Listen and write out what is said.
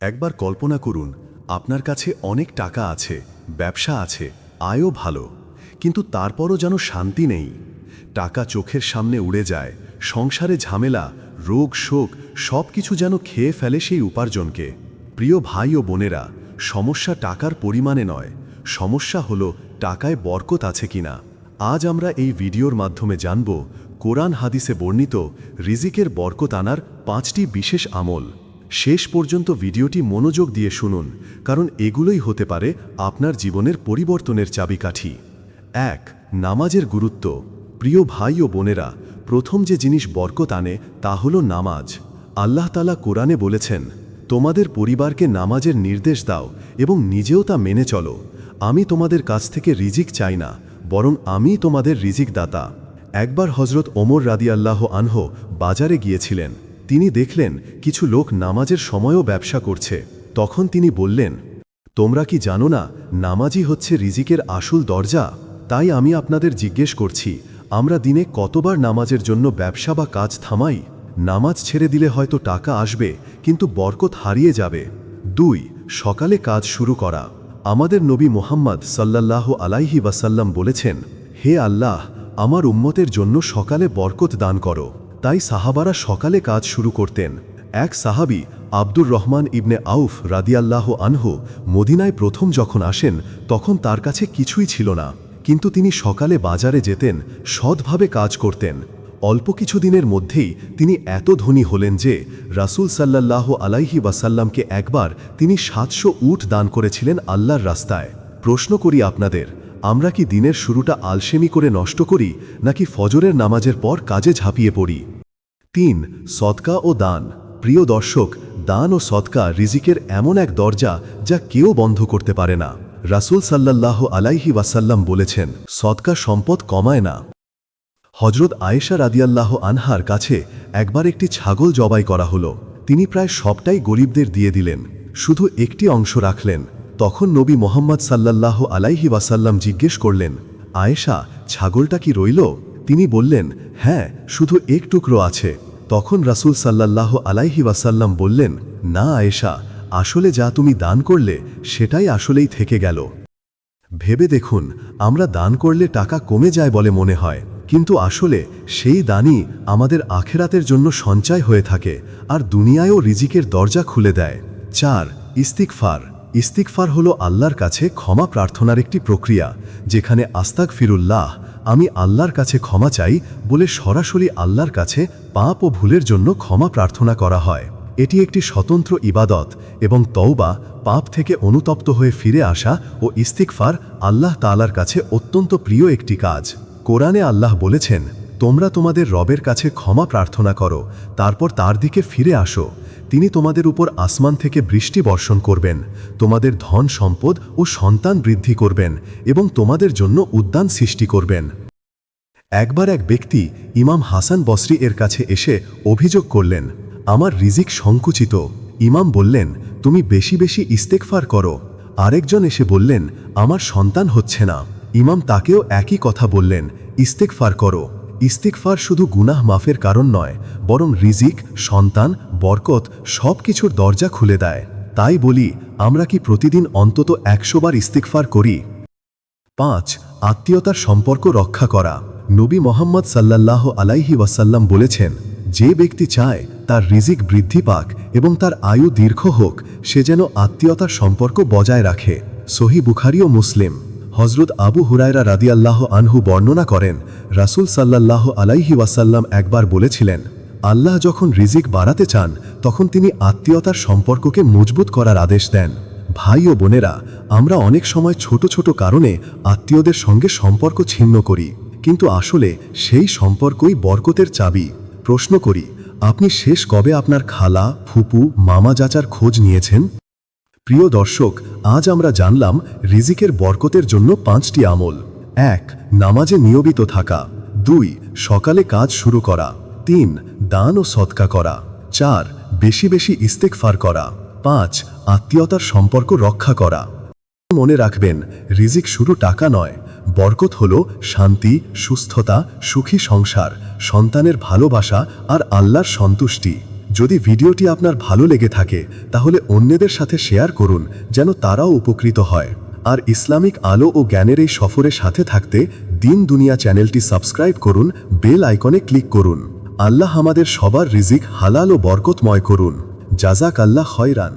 একবার কল্পনা করুন, আপনার কাছে অনেক টাকা আছে, ব্যবসা আছে, আয়ও ভালো, কিন্তু তারপরও যেন শান্তি নেই। টাকা চোখের সামনে উড়ে যায়, সংসারে ঝামেলা, রোগ, শোক সব কিছু যেন খেয়ে ফেলে সেই উপার্জনকে। প্রিয় ভাই ও বোনেরা, সমস্যা টাকার পরিমাণে নয়, সমস্যা হলো টাকায় বরকত আছে কিনা। আজ আমরা এই ভিডিওর মাধ্যমে জানব, কোরআন হাদিসে বর্ণিত রিজিকের বরকত আনার পাঁচটি বিশেষ আমল। শেষ পর্যন্ত ভিডিওটি মনোযোগ দিয়ে শুনুন, কারণ এগুলোই হতে পারে আপনার জীবনের পরিবর্তনের চাবিকাঠি। এক, নামাজের গুরুত্ব। প্রিয় ভাই ও বোনেরা, প্রথম যে জিনিস বরকত আনে তা হল নামাজ। আল্লাহ তালা কোরআনে বলেছেন, তোমাদের পরিবারকে নামাজের নির্দেশ দাও এবং নিজেও তা মেনে চলো। আমি তোমাদের কাছ থেকে রিজিক চাই না, বরং আমি তোমাদের রিজিক দাতা একবার হজরত ওমর রাদি আল্লাহ আনহ বাজারে গিয়েছিলেন। তিনি দেখলেন কিছু লোক নামাজের সময়ও ব্যবসা করছে। তখন তিনি বললেন, তোমরা কি জানো না, নামাজই হচ্ছে রিজিকের আসল দরজা? তাই আমি আপনাদের জিজ্ঞেস করছি, আমরা দিনে কতবার নামাজের জন্য ব্যবসা বা কাজ থামাই? নামাজ ছেড়ে দিলে হয়তো টাকা আসবে, কিন্তু বরকত হারিয়ে যাবে। দুই, সকালে কাজ শুরু করা। আমাদের নবী মোহাম্মদ সাল্লাল্লাহ আলাইহি ওয়াসাল্লাম বলেছেন, হে আল্লাহ, আমার উম্মতের জন্য সকালে বরকত দান করো। তাই সাহাবারা সকালে কাজ শুরু করতেন। এক সাহাবি, আব্দুর রহমান ইবনে আউফ রাদিয়াল্লাহ আনহু, মদিনায় প্রথম যখন আসেন, তখন তার কাছে কিছুই ছিল না। কিন্তু তিনি সকালে বাজারে যেতেন, সৎভাবে কাজ করতেন। অল্প কিছু দিনের মধ্যেই তিনি এত ধনী হলেন যে, রাসূল সাল্লাল্লাহ আলাইহি ওয়াসাল্লামকে একবার তিনি সাতশো উট দান করেছিলেন আল্লাহর রাস্তায়। প্রশ্ন করি আপনাদের আমরা কি দিনের শুরুটা আলসেমি করে নষ্ট করি, নাকি ফজরের নামাজের পর কাজে ঝাঁপিয়ে পড়ি? তিন, সদকা ও দান। প্রিয় দর্শক, দান ও সদকা রিজিকের এমন এক দরজা যা কেউ বন্ধ করতে পারে না। রাসূল সাল্লাল্লাহ আলাইহি ওয়াসাল্লাম বলেছেন, সদকা সম্পদ কমায় না। হজরত আয়েশা রাদিয়াল্লাহ আনহার কাছে একবার একটি ছাগল জবাই করা হলো। তিনি প্রায় সবটাই গরিবদের দিয়ে দিলেন। শুধু একটি অংশ রাখলেন। তখন নবী মোহাম্মদ সাল্লাল্লাহ আলাইহি ওয়াসাল্লাম জিজ্ঞেস করলেন, আয়েশা, ছাগলটা কি রইল? তিনি বললেন হ্যাঁ শুধু এক টুকরো আছে। তখন রাসূল সাল্লাল্লাহ আলাইহি ওয়াসাল্লাম বললেন, না আয়েশা, আসলে যা তুমি দান করলে, সেটাই আসলেই থেকে গেল। ভেবে দেখুন, আমরা দান করলে টাকা কমে যায় বলে মনে হয়, কিন্তু আসলে সেই দানই আমাদের আখেরাতের জন্য সঞ্চয় হয়ে থাকে, আর দুনিয়ায়ও রিজিকের দরজা খুলে দেয়। চার ইস্তিকফার ইস্তিকফার হল আল্লাহর কাছে ক্ষমা প্রার্থনার একটি প্রক্রিয়া, যেখানে আস্তাক ফিরুল্লাহ আমি আল্লাহর কাছে ক্ষমা চাই বলে সরাসরি আল্লাহর কাছে পাপ ও ভুলের জন্য ক্ষমা প্রার্থনা করা হয়। এটি একটি স্বতন্ত্র ইবাদত এবং তওবা পাপ থেকে অনুতপ্ত হয়ে ফিরে আসা ও ইস্তিকফার আল্লাহ তালার কাছে অত্যন্ত প্রিয় একটি কাজ। কোরআনে আল্লাহ বলেছেন তোমরা তোমাদের রবের কাছে ক্ষমা প্রার্থনা করো, তারপর তার দিকে ফিরে আসো। তিনি তোমাদের উপর আসমান থেকে বৃষ্টি বর্ষণ করবেন, তোমাদের ধন সম্পদ ও সন্তান বৃদ্ধি করবেন এবং তোমাদের জন্য উদ্যান সৃষ্টি করবেন। একবার এক ব্যক্তি ইমাম হাসান বসরি এর কাছে এসে অভিযোগ করলেন, আমার রিজিক সংকুচিত। ইমাম বললেন, তুমি বেশি বেশি ইস্তেকফার করো। আরেকজন এসে বললেন, আমার সন্তান হচ্ছে না। ইমাম তাকেও একই কথা বললেন ইস্তেকফার করো। ইস্তেকফার শুধু গুনাহ মাফের কারণ নয়, বরং রিজিক, সন্তান, বরকত সব কিছুর দরজা খুলে দেয়। তাই বলি, আমরা কি প্রতিদিন অন্তত একশো বার ইস্তেকফার করি? পাঁচ, আত্মীয়তার সম্পর্ক রক্ষা করা। নবী মোহাম্মদ সাল্লাল্লাহ আলাইহি ওয়াসাল্লাম বলেছেন, যে ব্যক্তি চায়, তার রিজিক বৃদ্ধি পাক এবং তার আয়ু দীর্ঘ হোক, সে যেন আত্মীয়তার সম্পর্ক বজায় রাখে। সহি বুখারি ও মুসলিম। হজরত আবু হুরায়রা রাদিয়াল্লাহ আনহু বর্ণনা করেন, রাসূল সাল্লাল্লাহ আলাইহি ওয়াসাল্লাম একবার বলেছিলেন, আল্লাহ যখন রিজিক বাড়াতে চান, তখন তিনি আত্মীয়তার সম্পর্ককে মজবুত করার আদেশ দেন। ভাই ও বোনেরা, আমরা অনেক সময় ছোট ছোট কারণে আত্মীয়দের সঙ্গে সম্পর্ক ছিন্ন করি, কিন্তু আসলে সেই সম্পর্কই বরকতের চাবি। প্রশ্ন করি, আপনি শেষ কবে আপনার খালা, ফুপু মামা চাচার খোঁজ নিয়েছেন? প্রিয় দর্শক, আজ আমরা জানলাম রিজিকের বরকতের জন্য পাঁচটি আমল। এক, নামাজে নিয়মিত থাকা। দুই, সকালে কাজ শুরু করা। তিন, দান ও সৎকা করা। চার, বেশি বেশি ইস্তেকফার করা। পাঁচ, আত্মীয়তার সম্পর্ক রক্ষা করা। মনে রাখবেন, রিজিক শুরু টাকা নয়, বরকত হল শান্তি, সুস্থতা, সুখী সংসার, সন্তানের ভালোবাসা আর আল্লাহর সন্তুষ্টি। যদি ভিডিওটি আপনার ভালো লেগে থাকে, তাহলে অন্যদের সাথে শেয়ার করুন, যেন তারাও উপকৃত হয়। আর ইসলামিক আলো ও জ্ঞানের এই সফরের সাথে থাকতে দিন দুনিয়া চ্যানেলটি সাবস্ক্রাইব করুন, বেল আইকনে ক্লিক করুন। আল্লাহ আমাদের সবার রিজিক, হালাল ও বরকতময় করুন। জাজাক আল্লাহ খয়রান।